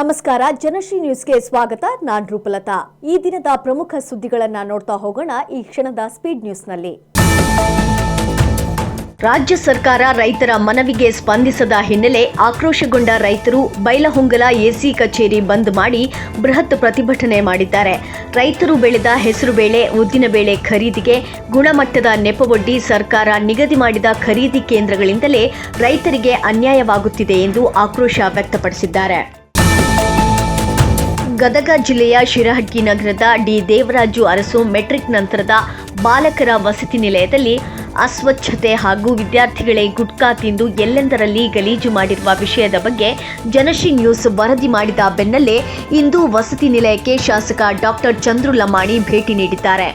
ನಮಸ್ಕಾರ, ಜನಶ್ರೀ ನ್ಯೂಸ್ಗೆ ಸ್ವಾಗತ. ನಾನ್ ರೂಪಲತಾ. ಈ ದಿನದ ಪ್ರಮುಖ ಸುದ್ದಿಗಳನ್ನ ನೋಡ್ತಾ ಹೋಗೋಣ ಈ ಕ್ಷಣದ ಸ್ಪೀಡ್ ನ್ಯೂಸ್ನಲ್ಲಿ. ರಾಜ್ಯ ಸರ್ಕಾರ ರೈತರ ಮನವಿಗೆ ಸ್ಪಂದಿಸದ ಹಿನ್ನೆಲೆ ಆಕ್ರೋಶಗೊಂಡ ರೈತರು ಬೈಲಹೊಂಗಲ ಎಸಿ ಕಚೇರಿ ಬಂದ್ ಮಾಡಿ ಬೃಹತ್ ಪ್ರತಿಭಟನೆ ಮಾಡಿದ್ದಾರೆ. ರೈತರು ಬೆಳೆದ ಹೆಸರುಬೇಳೆ ಉದ್ದಿನಬೇಳೆ ಖರೀದಿಗೆ ಗುಣಮಟ್ಟದ ನೆಪವೊಡ್ಡಿ ಸರ್ಕಾರ ನಿಗದಿ ಮಾಡಿದ ಖರೀದಿ ಕೇಂದ್ರಗಳಿಂದಲೇ ರೈತರಿಗೆ ಅನ್ಯಾಯವಾಗುತ್ತಿದೆ ಎಂದು ಆಕ್ರೋಶ ವ್ಯಕ್ತಪಡಿಸಿದ್ದಾರೆ. ಗದಗ ಜಿಲ್ಲೆಯ ಶಿರಹಟ್ಟಿ ನಗರದ ಡಿ ದೇವರಾಜು ಅರಸು ಮೆಟ್ರಿಕ್ ನಂತರದ ಬಾಲಕರ ವಸತಿ ನಿಲಯದಲ್ಲಿ ಅಸ್ವಚ್ಛತೆ ಹಾಗೂ ವಿದ್ಯಾರ್ಥಿಗಳೇ ಗುಟ್ಕಾ ತಿಂದು ಎಲ್ಲೆಂದರಲ್ಲಿ ಗಲೀಜು ಮಾಡಿರುವ ವಿಷಯದ ಬಗ್ಗೆ ಜನಶಿ ನ್ಯೂಸ್ ವರದಿ ಮಾಡಿದ ಬೆನ್ನಲ್ಲೇ ಇಂದು ವಸತಿ ನಿಲಯಕ್ಕೆ ಶಾಸಕ ಡಾಕ್ಟರ್ ಚಂದ್ರು ಲಮಾಣಿ ಭೇಟಿ ನೀಡಿದ್ದಾರೆ.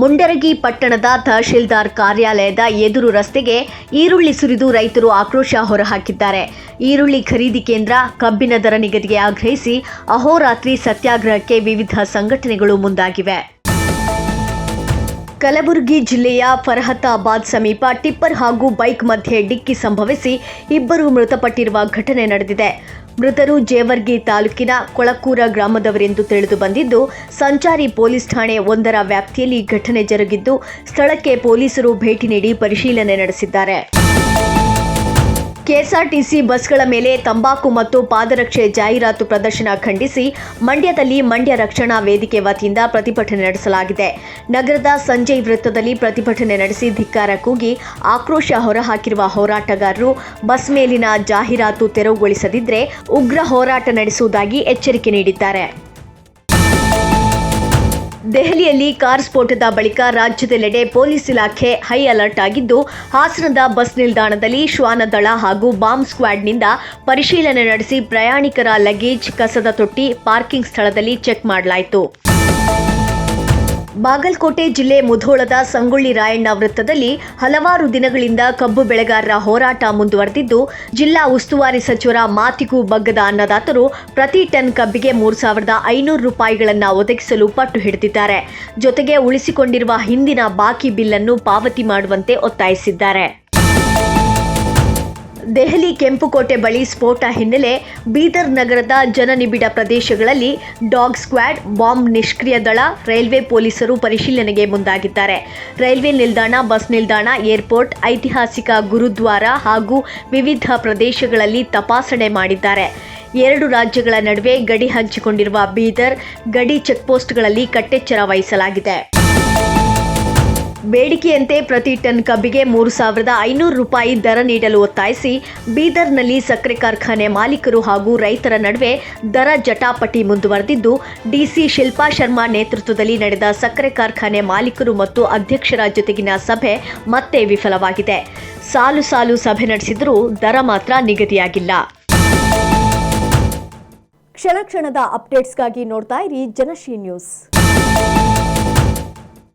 ಮುಂಡರಗಿ ಪಟ್ಟಣದ ತಹಶೀಲ್ದಾರ್ ಕಾರ್ಯಾಲಯದ ಎದುರು ರಸ್ತೆಗೆ ಈರುಳ್ಳಿ ಸುರಿದು ರೈತರು ಆಕ್ರೋಶ ಹೊರಹಾಕಿದ್ದಾರೆ. ಈರುಳ್ಳಿ ಖರೀದಿ ಕೇಂದ್ರ ಕಬ್ಬಿನ ದರ ನಿಗದಿಗೆ ಆಗ್ರಹಿಸಿ ಅಹೋರಾತ್ರಿ ಸತ್ಯಾಗ್ರಹಕ್ಕೆ ವಿವಿಧ ಸಂಘಟನೆಗಳು ಮುಂದಾಗಿವೆ. ಕಲಬುರಗಿ ಜಿಲ್ಲೆಯ ಫರ್ಹತಾಬಾದ್ ಸಮೀಪ ಟಿಪ್ಪರ್ ಹಾಗೂ ಬೈಕ್ ಮಧ್ಯೆ ಡಿಕ್ಕಿ ಸಂಭವಿಸಿ ಇಬ್ಬರು ಮೃತಪಟ್ಟಿರುವ ಘಟನೆ ನಡೆದಿದೆ. ಮೃತರು ಜೇವರ್ಗಿ ತಾಲೂಕಿನ ಕೊಳಕೂರ ಗ್ರಾಮದವರೆಂದು ತಿಳಿದು ಬಂದಿದ್ದು, ಸಂಚಾರಿ ಪೊಲೀಸ್ ಠಾಣೆ ಒಂದರ ವ್ಯಾಪ್ತಿಯಲ್ಲಿ ಘಟನೆ ಜರುಗಿದ್ದು, ಸ್ಥಳಕ್ಕೆ ಪೊಲೀಸರು ಭೇಟಿ ನೀಡಿ ಪರಿಶೀಲನೆ ನಡೆಸಿದ್ದಾರೆ. ಕೆಎಸ್ಆರ್ಟಿಸಿ ಬಸ್ಗಳ ಮೇಲೆ ತಂಬಾಕು ಮತ್ತು ಪಾದರಕ್ಷೆ ಜಾಹೀರಾತು ಪ್ರದರ್ಶನ ಖಂಡಿಸಿ ಮಂಡ್ಯದಲ್ಲಿ ಮಂಡ್ಯ ರಕ್ಷಣಾ ವೇದಿಕೆ ವತಿಯಿಂದ ಪ್ರತಿಭಟನೆ ನಡೆಸಲಾಗಿದೆ. ನಗರದ ಸಂಜಯ್ ವೃತ್ತದಲ್ಲಿ ಪ್ರತಿಭಟನೆ ನಡೆಸಿ ಧಿಕ್ಕಾರ ಕೂಗಿ ಆಕ್ರೋಶ ಹೊರಹಾಕಿರುವ ಹೋರಾಟಗಾರರು ಬಸ್ ಮೇಲಿನ ಜಾಹೀರಾತು ತೆರವುಗೊಳಿಸದಿದ್ದರೆ ಉಗ್ರ ಹೋರಾಟ ನಡೆಸುವುದಾಗಿ ಎಚ್ಚರಿಕೆ ನೀಡಿದ್ದಾರೆ. ದೆಹಲಿಯಲ್ಲಿ ಕಾರ್ ಸ್ಫೋಟದ ಬಳಿಕ ರಾಜ್ಯದೆಲ್ಲೆಡೆ ಪೊಲೀಸ್ ಇಲಾಖೆ ಹೈ ಅಲರ್ಟ್ ಆಗಿದ್ದು, ಹಾಸನದ ಬಸ್ ನಿಲ್ದಾಣದಲ್ಲಿ ಶ್ವಾನದಳ ಹಾಗೂ ಬಾಂಬ್ ಸ್ಕ್ವಾಡ್ನಿಂದ ಪರಿಶೀಲನೆ ನಡೆಸಿ ಪ್ರಯಾಣಿಕರ ಲಗೇಜ್ ಕಸದ ತೊಟ್ಟಿ ಪಾರ್ಕಿಂಗ್ ಸ್ಥಳದಲ್ಲಿ ಚೆಕ್ ಮಾಡಲಾಯಿತು. ಬಾಗಲಕೋಟೆ ಜಿಲ್ಲೆ ಮುಧೋಳದ ಸಂಗೊಳ್ಳಿ ರಾಯಣ್ಣ ವೃತ್ತದಲ್ಲಿ ಹಲವಾರು ದಿನಗಳಿಂದ ಕಬ್ಬು ಬೆಳೆಗಾರರ ಹೋರಾಟ ಮುಂದುವರೆದಿದ್ದು, ಜಿಲ್ಲಾ ಉಸ್ತುವಾರಿ ಸಚಿವರ ಮಾತಿಗೂ ಬಗ್ಗದ ಅನ್ನದಾತರು ಪ್ರತಿ ಟನ್ ಕಬ್ಬಿಗೆ ಮೂರು ಸಾವಿರದ ಐನೂರು ರೂಪಾಯಿಗಳನ್ನು ಒದಗಿಸಲು ಪಟ್ಟು ಹಿಡಿದಿದ್ದಾರೆ. ಜೊತೆಗೆ ಉಳಿಸಿಕೊಂಡಿರುವ ಹಿಂದಿನ ಬಾಕಿ ಬಿಲ್ಲನ್ನು ಪಾವತಿ ಮಾಡುವಂತೆ ಒತ್ತಾಯಿಸಿದ್ದಾರೆ. ದೆಹಲಿ ಕೆಂಪುಕೋಟೆ ಬಳಿ ಸ್ಫೋಟ ಹಿನ್ನೆಲೆ ಬೀದರ್ ನಗರದ ಜನನಿಬಿಡ ಪ್ರದೇಶಗಳಲ್ಲಿ ಡಾಗ್ ಸ್ಕ್ವಾಡ್, ಬಾಂಬ್ ನಿಷ್ಕ್ರಿಯ ದಳ, ರೈಲ್ವೆ ಪೊಲೀಸರು ಪರಿಶೀಲನೆಗೆ ಮುಂದಾಗಿದ್ದಾರೆ. ರೈಲ್ವೆ ನಿಲ್ದಾಣ, ಬಸ್ ನಿಲ್ದಾಣ, ಏರ್ಪೋರ್ಟ್, ಐತಿಹಾಸಿಕ ಗುರುದ್ವಾರ ಹಾಗೂ ವಿವಿಧ ಪ್ರದೇಶಗಳಲ್ಲಿ ತಪಾಸಣೆ ಮಾಡಿದ್ದಾರೆ. ಎರಡು ರಾಜ್ಯಗಳ ನಡುವೆ ಗಡಿ ಹಂಚಿಕೊಂಡಿರುವ ಬೀದರ್ ಗಡಿ ಚೆಕ್ಪೋಸ್ಟ್ಗಳಲ್ಲಿ ಕಟ್ಟೆಚ್ಚರ ವಹಿಸಲಾಗಿದೆ. ಬೇಡಿಕೆಯಂತೆ ಪ್ರತಿ ಟನ್ ಕಬ್ಬಿಗೆ ಮೂರು ಸಾವಿರದ ಐನೂರು ರೂಪಾಯಿ ದರ ನೀಡಲು ಒತ್ತಾಯಿಸಿ ಬೀದರ್ನಲ್ಲಿ ಸಕ್ಕರೆ ಕಾರ್ಖಾನೆ ಮಾಲೀಕರು ಹಾಗೂ ರೈತರ ನಡುವೆ ದರ ಜಟಾಪಟಿ ಮುಂದುವರೆದಿದ್ದು, ಡಿಸಿ ಶಿಲ್ಪಾ ಶರ್ಮಾ ನೇತೃತ್ವದಲ್ಲಿ ನಡೆದ ಸಕ್ಕರೆ ಕಾರ್ಖಾನೆ ಮಾಲೀಕರು ಮತ್ತು ಅಧ್ಯಕ್ಷರ ಜೊತೆಗಿನ ಸಭೆ ಮತ್ತೆ ವಿಫಲವಾಗಿದೆ. ಸಾಲು ಸಾಲು ಸಭೆ ನಡೆಸಿದರೂ ದರ ಮಾತ್ರ ನಿಗದಿಯಾಗಿಲ್ಲ. ಕ್ಷಣ ಕ್ಷಣದ ಅಪ್ಡೇಟ್ಸ್ಗಾಗಿ ನೋಡ್ತಾ ಇರಿ ಜನಶ್ರೀ ನ್ಯೂಸ್.